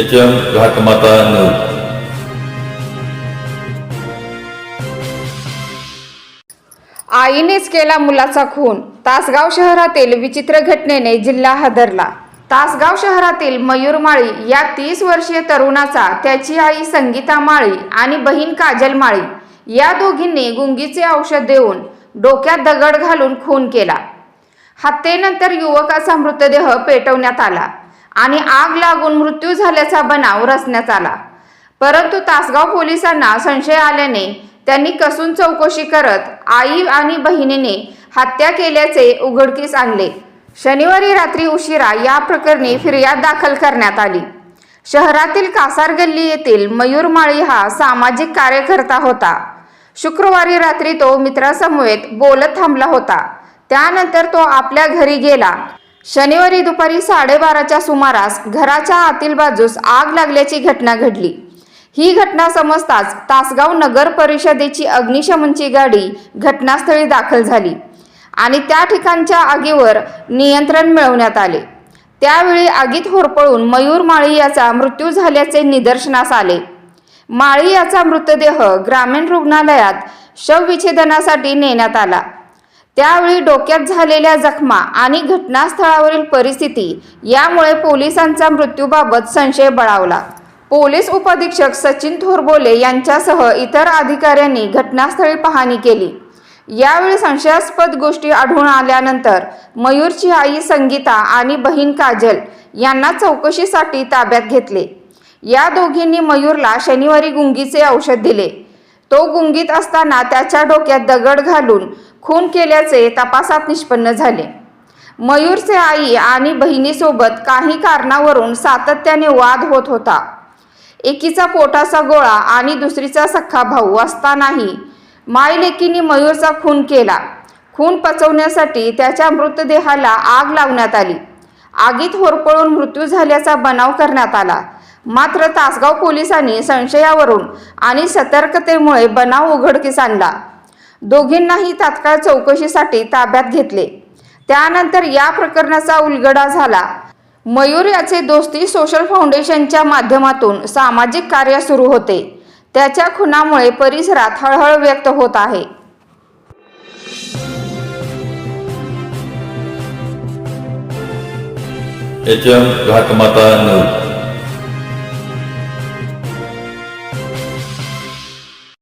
H M घाटमाता news आईनेच केला मुलाचा खून. तासगाव शहरातील विचित्र घटनेने जिल्हा हादरला. तासगाव शहरातील मयूर माळी या तीस वर्षीय तरुणाचा त्याची आई संगीता माळी आणि बहीण काजल माळी या दोघींनी गुंगीचे औषध देऊन डोक्यात दगड घालून खून केला. हत्येनंतर युवकाचा मृतदेह पेटवण्यात आला. आणि आग लागून मृत्यू झाल्याचा बनाव रचण्यात आला. परंतु तासगाव पोलिसांना संशय आल्याने त्यांनी कसून चौकशी करत आई आणि बहिणीने हत्या केल्याचे उघडकीस आणले. शनिवारी रात्री उशिरा या प्रकरणी फिर्याद दाखल करण्यात आली. शहरातील कासार गल्ली येथील मयूर माळी हा सामाजिक कार्यकर्ता होता. शुक्रवारी रात्री तो मित्रासमवेत बोलत थांबला होता. त्यानंतर तो आपल्या घरी गेला. शनिवारी दुपारी साडेबाराच्या सुमारास घराच्या आतील बाजूस आग लागल्याची घटना घडली. ही घटना समजताच तासगाव नगर परिषदेची अग्निशमनची गाडी घटनास्थळी दाखल झाली आणि त्या ठिकाणच्या आगीवर नियंत्रण मिळवण्यात आले. त्यावेळी आगीत होरपळून मयूर माळी याचा मृत्यू झाल्याचे निदर्शनास आले. माळी याचा मृतदेह ग्रामीण रुग्णालयात शवविच्छेदनासाठी नेण्यात आला. त्यावेळी डोक्यात झालेल्या जखमा आणि घटनास्थळावरील परिस्थिती यामुळे पोलिसांचा मृत्यूबाबत संशय बळावला. पोलीस उपअधीक्षक सचिन थोरबोले यांच्यासह इतर अधिकाऱ्यांनी घटनास्थळी पाहणी केली. यावेळी संशयास्पद गोष्टी आढळून आल्यानंतर मयूरची आई संगीता आणि बहीण काजल यांना चौकशीसाठी ताब्यात घेतले. या दोघींनी मयूरला शनिवारी गुंगीचे औषध दिले. तो गुंगीत असताना त्याच्या डोक्यात दगड घालून खून केल्याचे तपासात निष्पन्न झाले. मयूरचे आई आणि बहिणीसोबत काही कारणावरून सातत्याने वाद होत होता. एकीचा पोटाचा गोळा आणि दुसरीचा सख्खा भाऊ असतानाही मायलेकीने मयूरचा खून केला. खून पचवण्यासाठी त्याच्या मृतदेहाला आग लावण्यात आली. आगीत होरपळून मृत्यू झाल्याचा बनाव करण्यात आला. मात्र तासगाव पोलिसांनी संशयावरून आणि सतर्कतेमुळे बनाव उघडकीस आणला. दोघींनाही तात्काळ चौकशीसाठी ताब्यात घेतले. त्यानंतर या प्रकरणाचा उलगडा झाला. मयूर याचे दोस्ती सोशल फाउंडेशनच्या माध्यमातून सामाजिक कार्य सुरू होते. त्याच्या खुनामुळे परिसरात हळहळ व्यक्त होत आहे. H M Ghatmata news.